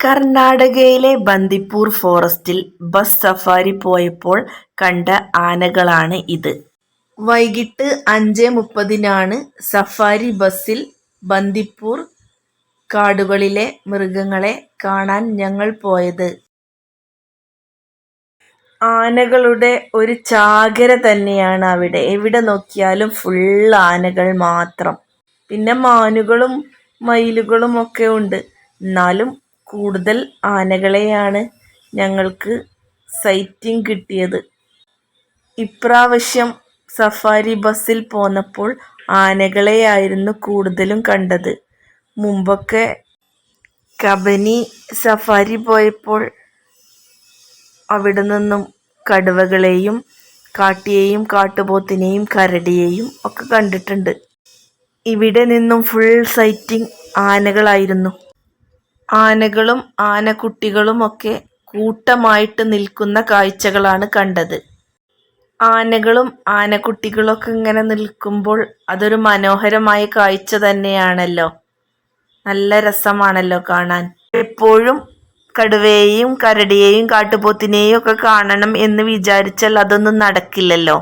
കർണാടകയിലെ Bandipur ഫോറസ്റ്റിൽ bus safari പോയപ്പോൾ കണ്ട ആനകളാണ് ഇത്. വൈകിട്ട് അഞ്ച് മുപ്പതിനാണ് സഫാരി ബസ്സിൽ ബന്ദിപ്പൂർ കാടുകളിലെ മൃഗങ്ങളെ കാണാൻ ഞങ്ങൾ പോയത്. ആനകളുടെ ഒരു ചാകര തന്നെയാണ് അവിടെ. എവിടെ നോക്കിയാലും ഫുൾ ആനകൾ മാത്രം. പിന്നെ മാനുകളും മയിലുകളും ഒക്കെ ഉണ്ട്. എന്നാലും കൂടുതൽ ആനകളെയാണ് ഞങ്ങൾക്ക് സൈറ്റിംഗ് കിട്ടിയത്. ഇപ്രാവശ്യം സഫാരി ബസ്സിൽ പോന്നപ്പോൾ ആനകളെയായിരുന്നു കൂടുതലും കണ്ടത്. മുമ്പൊക്കെ കബനി സഫാരി പോയപ്പോൾ അവിടെ നിന്നും കടുവകളെയും കാട്ടിയെയും കാട്ടുപോത്തിനെയും കരടിയെയും ഒക്കെ കണ്ടിട്ടുണ്ട്. ഇവിടെ നിന്നും ഫുൾ സൈറ്റിംഗ് ആനകളായിരുന്നു. ആനകളും ആനക്കുട്ടികളുമൊക്കെ കൂട്ടമായിട്ട് നിൽക്കുന്ന കാഴ്ചകളാണ് കണ്ടത്. ആനകളും ആനക്കുട്ടികളൊക്കെ ഇങ്ങനെ നിൽക്കുമ്പോൾ അതൊരു മനോഹരമായ കാഴ്ച തന്നെയാണല്ലോ. നല്ല രസമാണല്ലോ കാണാൻ. എപ്പോഴും കടുവയെയും കരടിയെയും കാട്ടുപോത്തിനെയും ഒക്കെ കാണണം എന്ന് വിചാരിച്ചാൽ അതൊന്നും നടക്കില്ലല്ലോ.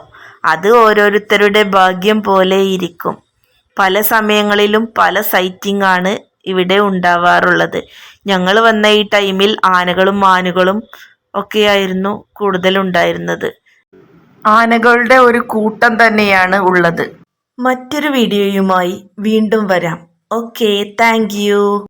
അത് ഓരോരുത്തരുടെ ഭാഗ്യം പോലെ ഇരിക്കും പല സമയങ്ങളിലും പല സൈറ്റിംഗ് ആണ് ഇവിടെ ഉണ്ടാവാറുള്ളത്. ഞങ്ങൾ വന്ന ഈ ടൈമിൽ ആനകളും മാനുകളും ഒക്കെയായിരുന്നു കൂടുതൽ ഉണ്ടായിരുന്നത്. ആനകളുടെ ഒരു കൂട്ടം തന്നെയാണ് ഉള്ളത്. മറ്റൊരു വീഡിയോയുമായി വീണ്ടും വരാം. Okay thank you